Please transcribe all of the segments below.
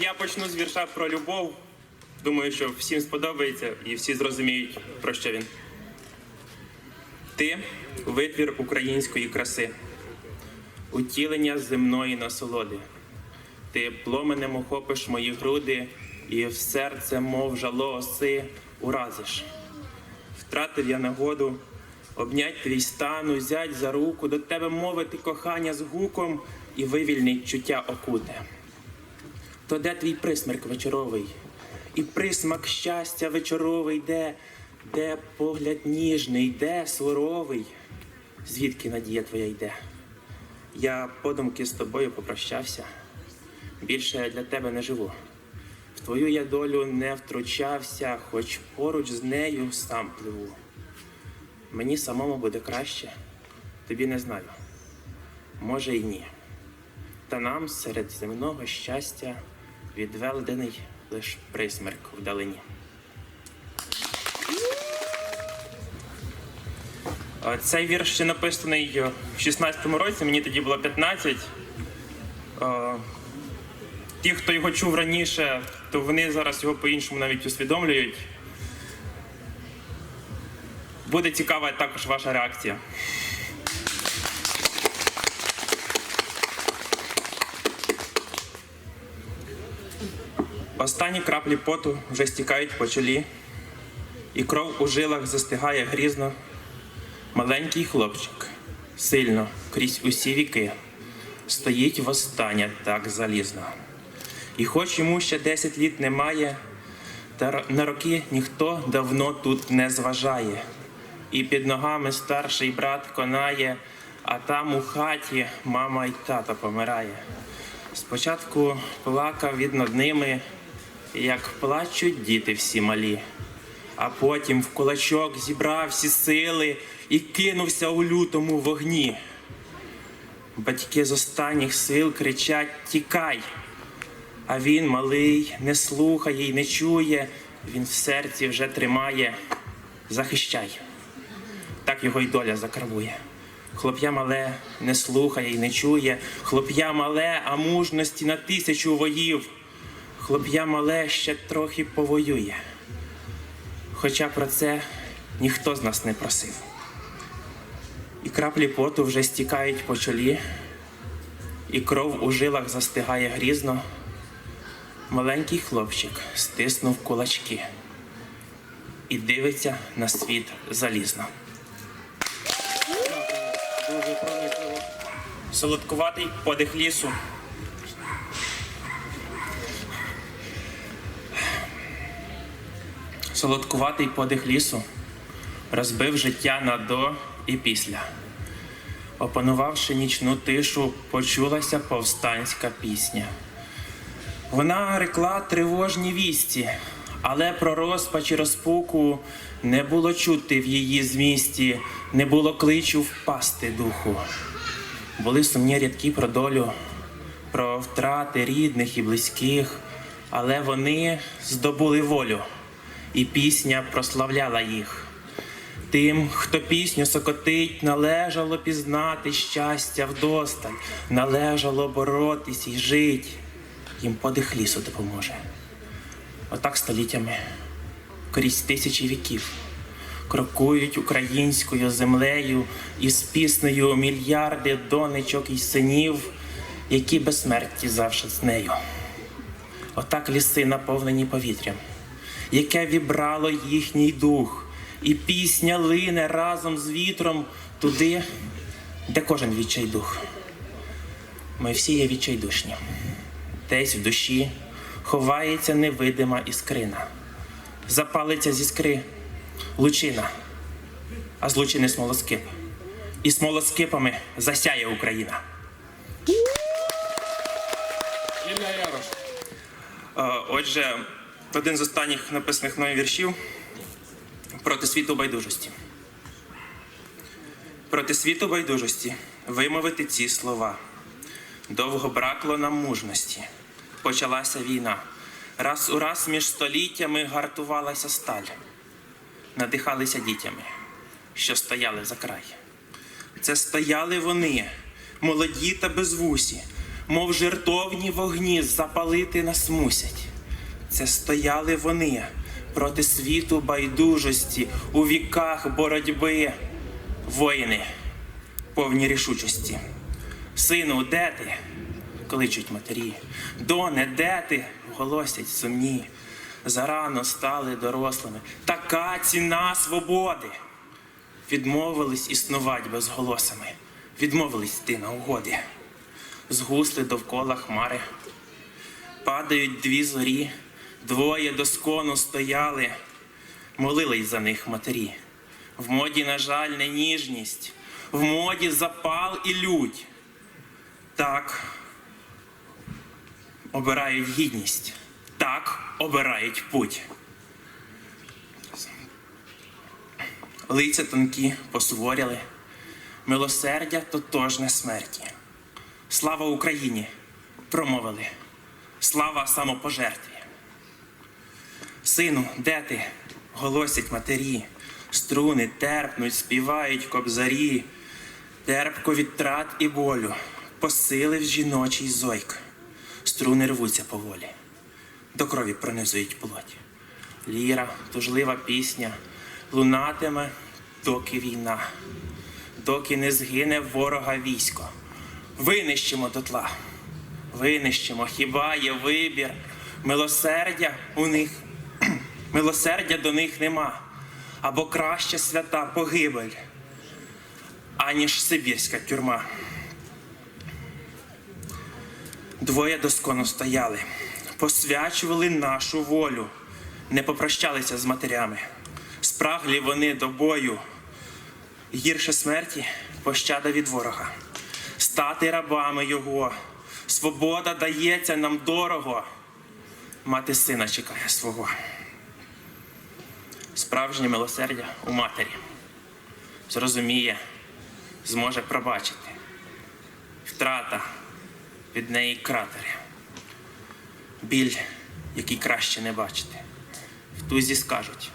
я почну з вірша про любов. Думаю, що всім сподобається і всі зрозуміють, про що він. Ти витвір української краси, утілення земної насолоди. Ти пломенем охопиш мої груди, і в серце, мов жало оси, уразиш. Втратив я нагоду обнять твій стан, узять за руку, до тебе мовити кохання з гуком і вивільнить чуття окуте. То де твій присмерк вечоровий, і присмак щастя вечоровий, де, де погляд ніжний, де суровий, звідки надія твоя йде? Я подумки з тобою попрощався, більше для тебе не живу. В твою я долю не втручався, хоч поруч з нею сам пливу. Мені самому буде краще, тобі не знаю. Може й ні. Та нам серед земного щастя відведений лиш присмерк вдалині. Цей вірш ще написаний в 16-му році, мені тоді було 15. Ті, хто його чув раніше, то вони зараз його по-іншому навіть усвідомлюють. Буде цікава також ваша реакція. Останні краплі поту вже стікають по чолі, і кров у жилах застигає грізно. Маленький хлопчик сильно крізь усі віки стоїть востаннє так залізно. І хоч йому ще 10 літ немає, та на роки ніхто давно тут не зважає. І під ногами старший брат конає, а там у хаті мама й тато помирає. Спочатку плакав він над ними, як плачуть діти всі малі, а потім в кулачок зібрав всі сили і кинувся у лютому вогні. Батьки з останніх сил кричать Тікай! А він малий, не слухає й не чує, він в серці вже тримає. Захищай. Так його й доля закарбує. Хлоп'я мале не слухає й не чує, хлоп'я мале, а мужності на тисячу воїв. Хлоп'я мале ще трохи повоює. Хоча про це ніхто з нас не просив. І краплі поту вже стікають по чолі, і кров у жилах застигає грізно. Маленький хлопчик стиснув кулачки і дивиться на світ залізно. Дуже. Солодкуватий подих лісу. Солодкуватий подих лісу розбив життя на до і після. Опанувавши нічну тишу, почулася повстанська пісня. Вона рекла тривожні вісті, але про розпач і розпуку не було чути в її змісті, не було кличу впасти духу. Були сумні рядки про долю, про втрати рідних і близьких, але вони здобули волю, і пісня прославляла їх. Тим, хто пісню сокотить, належало пізнати щастя вдосталь, належало боротись і жить. Їм подих лісу допоможе. Отак століттями, крізь тисячі віків, крокують українською землею із піснею мільярди донечок і синів, які безсмерті завше з нею. Отак ліси наповнені повітрям, яке вібрало їхній дух, і пісня лине разом з вітром туди, де кожен відчайдух. Ми всі є відчайдушні. Десь в душі ховається невидима іскрина. Запалиться зі скри лучина, а з лучини смолоскип. І смолоскипами засяє Україна. Ілля Ярош. Е, Отже, один з останніх написаних мною віршів проти світу байдужості. Проти світу байдужості вимовити ці слова. Довго бракло нам мужності. Почалася війна. Раз у раз між століттями гартувалася сталь. Надихалися дітями, що стояли за край. Це стояли вони, молоді та безвусі, мов жертовні вогні, запалити нас мусять. Це стояли вони проти світу байдужості у віках боротьби. Воїни, повні рішучості. Сину, де ти? кличуть матері. Доне, де ти? голосять сумні. Зарано стали дорослими. Така ціна свободи. Відмовились існувати безголосами, відмовились йти на угоди. Згусли довкола хмари, падають дві зорі, двоє доскону стояли, молились за них матері. В моді, на жаль, не ніжність, в моді запал і лють. Так обирають гідність, так обирають путь. Лиця тонкі посуворяли, милосердя тотожне смерті. Слава Україні! промовили. Слава самопожертві. Сину, де ти? голосять матері, струни терпнуть, співають кобзарі, терпко від трат і болю, посилив жіночий зойк. Струни рвуться поволі, до крові пронизують плоть. Ліра, тужлива пісня, лунатиме, доки війна, доки не згине ворога військо. Винищимо дотла, винищимо, хіба є вибір, милосердя у них, милосердя до них нема, або краще свята погибель, аніж сибірська тюрма. Двоє доскону стояли, посвячували нашу волю, не попрощалися з матерями. Спраглі вони до бою. Гірше смерті пощада від ворога. Стати рабами його. Свобода дається нам дорого. Мати сина чекає свого. Справжнє милосердя у матері. Зрозуміє, зможе пробачити. Втрата від неї кратери. Біль, який краще не бачити. В тузі скажуть,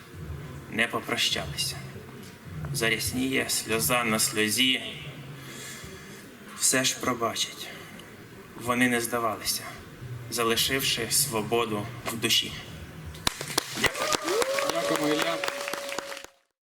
не попрощалися. Зарясніє сльоза на сльозі. Все ж пробачать. Вони не здавалися, залишивши свободу в душі. Ілля.